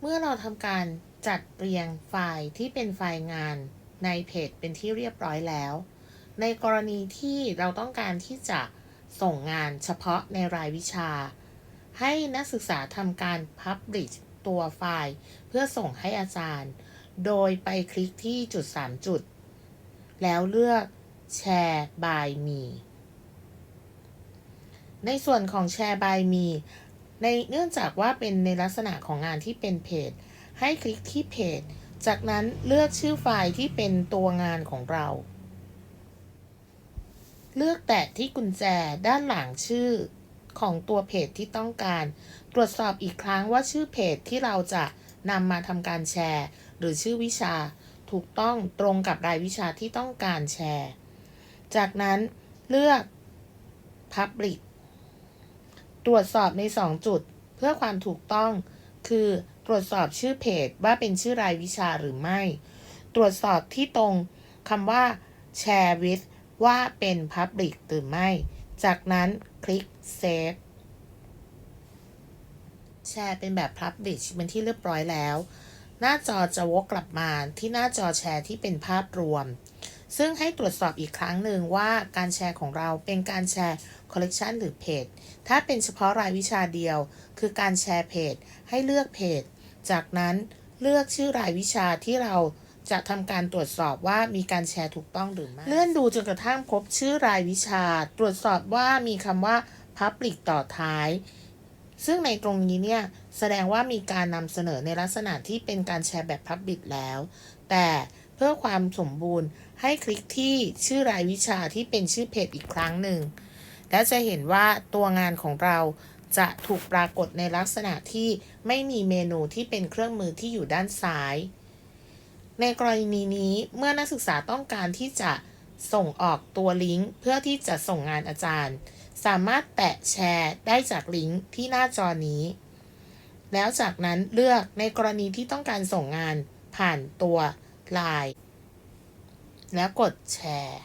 เมื่อเราทำการจัดเรียงไฟล์ที่เป็นไฟล์งานในเพจเป็นที่เรียบร้อยแล้ว ในกรณีที่เราต้องการที่จะส่งงานเฉพาะในรายวิชา ให้นักศึกษาทำการ Publish ตัวไฟล์เพื่อส่งให้อาจารย์ โดยไปคลิกที่จุด 3 จุด แล้วเลือก Share by me ในส่วนของ Share by me ในเนื่องจากว่าเป็นในลักษณะของงานที่เป็นเพจ ให้คลิกที่เพจ จากนั้นเลือกชื่อไฟล์ที่เป็นตัวงานของเรา เลือกแตะที่กุญแจด้านหลังชื่อของตัวเพจที่ต้องการ ตรวจสอบอีกครั้งว่าชื่อเพจที่เราจะนำมาทำการแชร์ หรือชื่อวิชาถูกต้องตรงกับรายวิชาที่ต้องการแชร์ จากนั้นเลือก Public ตรวจสอบใน 2 จุดเพื่อความถูกต้อง คือตรวจสอบชื่อเพจว่าเป็นชื่อรายวิชาหรือไม่ ตรวจสอบที่ตรงคำว่า Share with ว่าเป็น Public หรือไม่ จากนั้นคลิก Save แชร์เป็นแบบ Publish เป็นที่เรียบร้อยแล้ว หน้าจอจะวกกลับมาที่หน้าจอแชร์ที่เป็นภาพรวม ซึ่งให้ตรวจสอบอีกครั้งหนึ่งว่าการแชร์ของเราเป็นการแชร์คอลเลกชันหรือเพจ ถ้าเป็นเฉพาะรายวิชาเดียว คือการแชร์เพจ ให้เลือกเพจ จากนั้นเลือกชื่อรายวิชาที่เราจะทำการตรวจสอบว่ามีการแชร์ถูกต้องหรือไม่ เลื่อนดูจนกระทั่งพบชื่อรายวิชา ตรวจสอบว่ามีคำว่า Public ต่อท้าย ซึ่งในตรงนี้เนี่ย แสดงว่ามีการนำเสนอในลักษณะที่เป็นการแชร์แบบ Public แล้ว แต่เพื่อความสมบูรณ์ให้คลิกที่ชื่อรายวิชาที่เป็นชื่อเพจอีกครั้งหนึ่ง แล้วจะเห็นว่าตัวงานของเราจะถูกปรากฏในลักษณะที่ไม่มีเมนูที่เป็นเครื่องมือที่อยู่ด้านซ้าย ในกรณีนี้เมื่อนักศึกษาต้องการที่จะส่งออกตัวลิงก์เพื่อที่จะส่งงานอาจารย์ สามารถแตะแชร์ได้จากลิงก์ที่หน้าจอนี้ แล้วจากนั้นเลือกในกรณีที่ต้องการส่งงานผ่านตัว Line แล้วกดแชร์